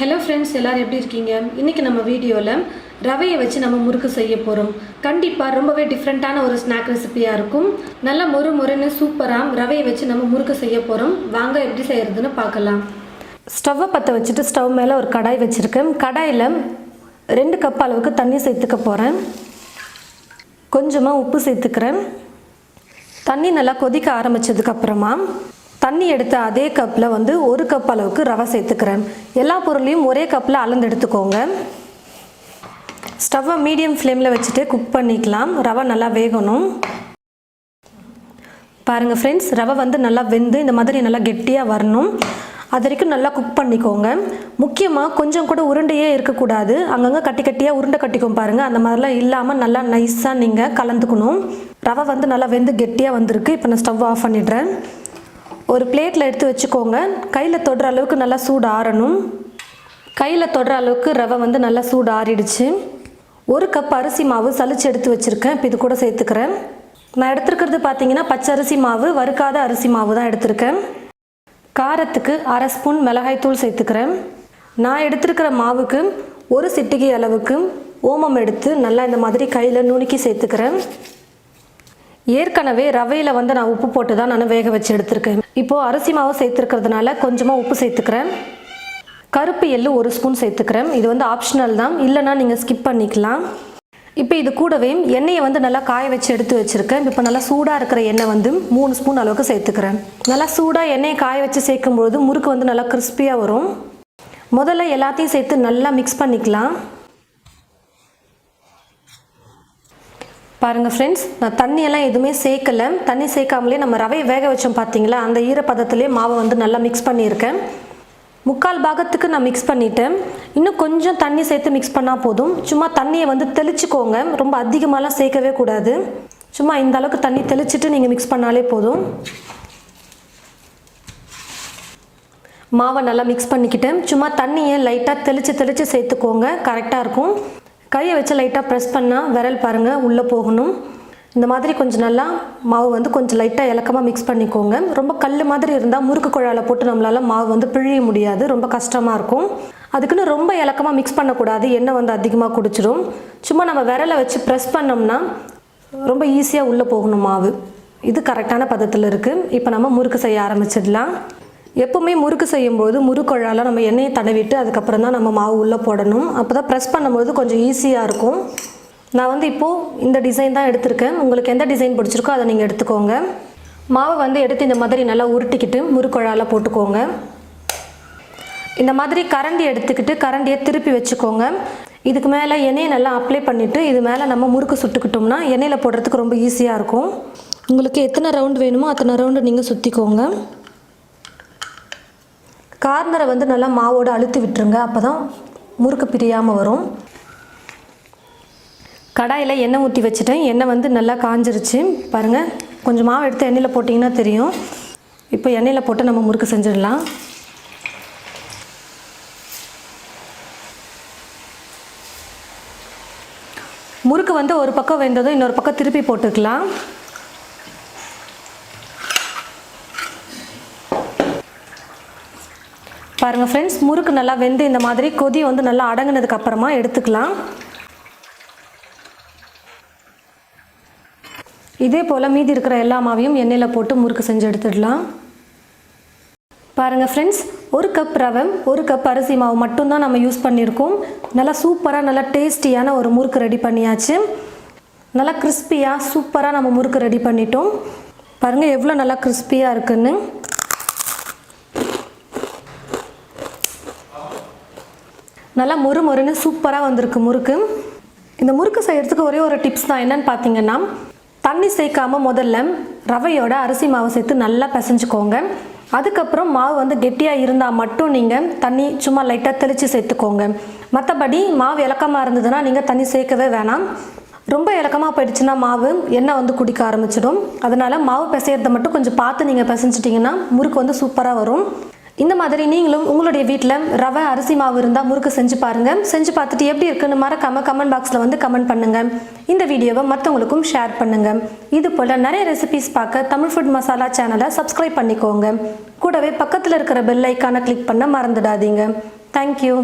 Hello friends எல்லோரும் எப்படி இருக்கீங்க? இன்னைக்கு நம்ம வீடியோவில் ரவையை வச்சு நம்ம முறுக்கு செய்ய போகிறோம் கண்டிப்பாக ரொம்பவே டிஃப்ரெண்ட்டான ஒரு ஸ்நாக் ரெசிபியாக இருக்கும். நல்ல மொறு மொறுன்னு சூப்பராக ரவையை வச்சு நம்ம முறுக்கு செய்ய போகிறோம் வாங்க எப்படி செய்கிறதுன்னு பார்க்கலாம். ஸ்டவ்வை பற்ற வச்சுட்டு ஸ்டவ் மேலே ஒரு கடாய் வச்சுருக்கேன். கடாயில் ரெண்டு கப் அளவுக்கு தண்ணி சேர்த்துக்க போகிறேன் கொஞ்சமாக உப்பு சேர்த்துக்கிறேன். தண்ணி நல்லா கொதிக்க ஆரம்பித்ததுக்கப்புறமா தண்ணி எடுத்த அதே கப்பில் வந்து ஒரு கப் அளவுக்கு ரவை சேர்த்துக்கிறேன். எல்லா பொருளையும் ஒரே கப்பில் அளந்து எடுத்துக்கோங்க. ஸ்டவ்வை மீடியம் ஃப்ளேமில் வச்சுட்டு குக் பண்ணிக்கலாம். ரவை நல்லா வேகணும். பாருங்கள் ஃப்ரெண்ட்ஸ் ரவை வந்து நல்லா வெந்து இந்த மாதிரி நல்லா கெட்டியாக வரணும். அது வரைக்கும் நல்லா குக் பண்ணிக்கோங்க. முக்கியமாக கொஞ்சம் கூட உருண்டையே இருக்கக்கூடாது. அங்கங்கே கட்டி கட்டியாக உருண்டை கட்டிக்கும் பாருங்கள் அந்த மாதிரிலாம் இல்லாமல் நல்லா நைஸாக நீங்கள் கலந்துக்கணும். ரவை வந்து நல்லா வெந்து கெட்டியாக வந்திருக்கு. இப்போ நான் ஸ்டவ் ஆஃப் பண்ணிடுறேன். ஒரு பிளேட்டில் எடுத்து வச்சுக்கோங்க. கையில் தொடுற அளவுக்கு நல்லா சூடு ஆறணும் கையில் தொடுற அளவுக்கு ரவை வந்து நல்லா சூடு ஆறிடுச்சு ஒரு கப் அரிசி மாவு சளிச்சு எடுத்து வச்சுருக்கேன். இப்போ இது கூட சேர்த்துக்கிறேன். நான் எடுத்துருக்கிறது பார்த்தீங்கன்னா பச்சை அரிசி மாவு வறுக்காத அரிசி மாவு தான் எடுத்திருக்கேன். காரத்துக்கு அரை ஸ்பூன் மிளகாய்த்தூள் சேர்த்துக்கிறேன். நான் எடுத்திருக்கிற மாவுக்கு ஒரு சிட்டிகை அளவுக்கு ஓமம் எடுத்து நல்லா இந்த மாதிரி கையில் நுணுக்கி சேர்த்துக்கிறேன். ஏற்கனவே ரவையில் வந்து நான் உப்பு போட்டு தான் நான் வேக வச்சு எடுத்திருக்கேன். இப்போது அரிசி மாவு சேர்த்துருக்கிறதுனால கொஞ்சமாக உப்பு சேர்த்துக்கிறேன். கருப்பு எள்ளு ஒரு ஸ்பூன் சேர்த்துக்கிறேன். இது வந்து ஆப்ஷனல் தான். இல்லைன்னா நீங்கள் ஸ்கிப் பண்ணிக்கலாம். இப்போ இது கூடவே எண்ணெயை வந்து நல்லா காய வச்சு எடுத்து வச்சுருக்கேன். இப்போ நல்லா சூடாக இருக்கிற எண்ணெய் வந்து மூணு ஸ்பூன் அளவுக்கு சேர்த்துக்கிறேன். நல்லா சூடாக எண்ணெயை காய வச்சு சேர்க்கும்பொழுது முறுக்கு வந்து நல்லா கிறிஸ்பியாக வரும். முதல்ல எல்லாத்தையும் சேர்த்து நல்லா மிக்ஸ் பண்ணிக்கலாம். பாருங்கள் ஃப்ரெண்ட்ஸ் நான் தண்ணியெல்லாம் எதுவுமே சேர்க்கலை. தண்ணி சேர்க்காமலே நம்ம ரவையை வேக வச்சோம் பார்த்தீங்களா அந்த ஈரப்பதத்திலே மாவை வந்து நல்லா மிக்ஸ் பண்ணியிருக்கேன். முக்கால் பாகத்துக்கு நான் மிக்ஸ் பண்ணிட்டேன். இன்னும் கொஞ்சம் தண்ணி சேர்த்து மிக்ஸ் பண்ணால் போதும். சும்மா தண்ணியை வந்து தெளிச்சுக்கோங்க. ரொம்ப அதிகமாகலாம் சேர்க்கவே கூடாது. சும்மா இந்த அளவுக்கு தண்ணி தெளிச்சுட்டு நீங்கள் மிக்ஸ் பண்ணாலே போதும். மாவை நல்லா மிக்ஸ் பண்ணிக்கிட்டேன். சும்மா தண்ணியை லைட்டாக தெளித்து தெளித்து சேர்த்துக்கோங்க. கரெக்டாக இருக்கும். கையை வச்சு லைட்டாக ப்ரெஸ் பண்ணால் விரல் பாருங்கள் உள்ளே போகணும். இந்த மாதிரி கொஞ்சம் நல்லா மாவு வந்து கொஞ்சம் லைட்டாக இலக்கமாக மிக்ஸ் பண்ணிக்கோங்க. ரொம்ப கல் மாதிரி இருந்தால் முறுக்கு குழாயில் போட்டு நம்மளால் மாவு வந்து பிழிய முடியாது ரொம்ப கஷ்டமாக இருக்கும். அதுக்குன்னு ரொம்ப இலக்கமாக மிக்ஸ் பண்ணக்கூடாது எண்ணெய் வந்து அதிகமாக குடிச்சிடும் சும்மா நம்ம விரலை வச்சு ப்ரெஸ் பண்ணோம்னா ரொம்ப ஈஸியாக உள்ளே போகணும் மாவு. இது கரெக்டான பதத்தில் இருக்குது இப்போ நம்ம முறுக்கு செய்ய ஆரம்பிச்சிடலாம். எப்போவுமே முறுக்கு செய்யும்போது முறுக்குழால நம்ம எண்ணெயை தடவிட்டு அதுக்கப்புறம் தான் நம்ம மாவு உள்ளே போடணும். அப்போ தான் ப்ரெஸ் பண்ணும்போது கொஞ்சம் ஈஸியாக இருக்கும். நான் வந்து இப்போது இந்த டிசைன் தான் எடுத்திருக்கேன். உங்களுக்கு எந்த டிசைன் பிடிச்சிருக்கோ அதை நீங்கள் எடுத்துக்கோங்க. மாவை வந்து எடுத்து இந்த மாதிரி நல்லா உருட்டிக்கிட்டு முறுக்குழால போட்டுக்கோங்க. இந்த மாதிரி கரண்டி எடுத்துக்கிட்டு கரண்டியை திருப்பி வச்சுக்கோங்க. இதுக்கு மேலே எண்ணெயை நல்லா அப்ளை பண்ணிவிட்டு இது மேலே நம்ம முறுக்கு சுட்டுக்கிட்டோம்னா எண்ணெயில் போடுறதுக்கு ரொம்ப ஈஸியாக இருக்கும். உங்களுக்கு எத்தனை ரவுண்ட் வேணுமோ அத்தனை ரவுண்டு நீங்கள் சுற்றிக்கோங்க கார்னரை வந்து நல்லா மாவோடு அழுத்தி விட்டுருங்க. அப்போ தான் முறுக்கு பிரியாமல் வரும். கடாயில் எண்ணெய் ஊற்றி வச்சுட்டேன். எண்ணெய் வந்து நல்லா காஞ்சிருச்சு. பாருங்கள் கொஞ்சம் மாவு எடுத்து எண்ணெயில் போட்டிங்கன்னா தெரியும். இப்போ எண்ணெயில் போட்டு நம்ம முறுக்கு செஞ்சிடலாம். முறுக்கு வந்து ஒரு பக்கம் வெந்ததும் இன்னொரு பக்கம் திருப்பி போட்டுக்கலாம். பாருங்கள் ஃப்ரெண்ட்ஸ் முறுக்கு நல்லா வெந்து இந்த மாதிரி கொதி வந்து நல்லா அடங்கினதுக்கு அப்புறமா எடுத்துக்கலாம். இதே போல் மீதி இருக்கிற எல்லா மாவையும் எண்ணெயில் போட்டு முறுக்கு செஞ்சு எடுத்துடலாம். பாருங்கள் ஃப்ரெண்ட்ஸ் ஒரு கப் ரவை ஒரு கப் அரிசி மாவு மட்டும்தான் நம்ம யூஸ் பண்ணியிருக்கோம். நல்லா சூப்பராக நல்லா டேஸ்டியான ஒரு முறுக்கு ரெடி பண்ணியாச்சு. நல்லா கிறிஸ்பியாக சூப்பராக நம்ம முறுக்கு ரெடி பண்ணிட்டோம். பாருங்கள் எவ்வளோ நல்லா கிறிஸ்பியாக இருக்குன்னு. நல்லா மொறு மொறுன்னு சூப்பராக வந்திருக்கு முறுக்கு. இந்த முறுக்கு செய்கிறதுக்கு ஒரே ஒரு டிப்ஸ் தான். என்னன்னு பார்த்தீங்கன்னா தண்ணி சேர்க்காம முதல்ல ரவையோட அரிசி மாவை சேர்த்து நல்லா பிசைஞ்சுக்கோங்க. அதுக்கப்புறம் மாவு வந்து கெட்டியாக இருந்தால் மட்டும் நீங்கள் தண்ணி சும்மா லைட்டாக தெளித்து சேர்த்துக்கோங்க. மற்றபடி மாவு இலக்கமாக இருந்ததுன்னா நீங்கள் தண்ணி சேர்க்கவே வேணாம். ரொம்ப இலக்கமாக போயிடுச்சுன்னா மாவு எண்ணெய் வந்து குடிக்க ஆரம்பிச்சிடும். அதனால் மாவு பிசையிறத மட்டும் கொஞ்சம் பார்த்து நீங்கள் பிசைஞ்சிட்டிங்கன்னா முறுக்கு வந்து சூப்பராக வரும். இந்த மாதிரி நீங்களும் உங்களுடைய வீட்டில் ரவை அரிசி மாவு இருந்தால் முறுக்கு செஞ்சு பாருங்கள் செஞ்சு பார்த்துட்டு எப்படி இருக்குன்னு மறக்காமல் கமெண்ட் பாக்ஸில் வந்து கமெண்ட் பண்ணுங்கள் இந்த வீடியோவை மற்றவங்களுக்கும் ஷேர் பண்ணுங்கள் இது போல் நிறைய ரெசிபிஸ் பார்க்க தமிழ் ஃபுட் மசாலா சேனலை சப்ஸ்கிரைப் பண்ணிக்கோங்க. கூடவே பக்கத்தில் இருக்கிற பெல் ஐக்கானை கிளிக் பண்ண மறந்துடாதீங்க. தேங்க்யூ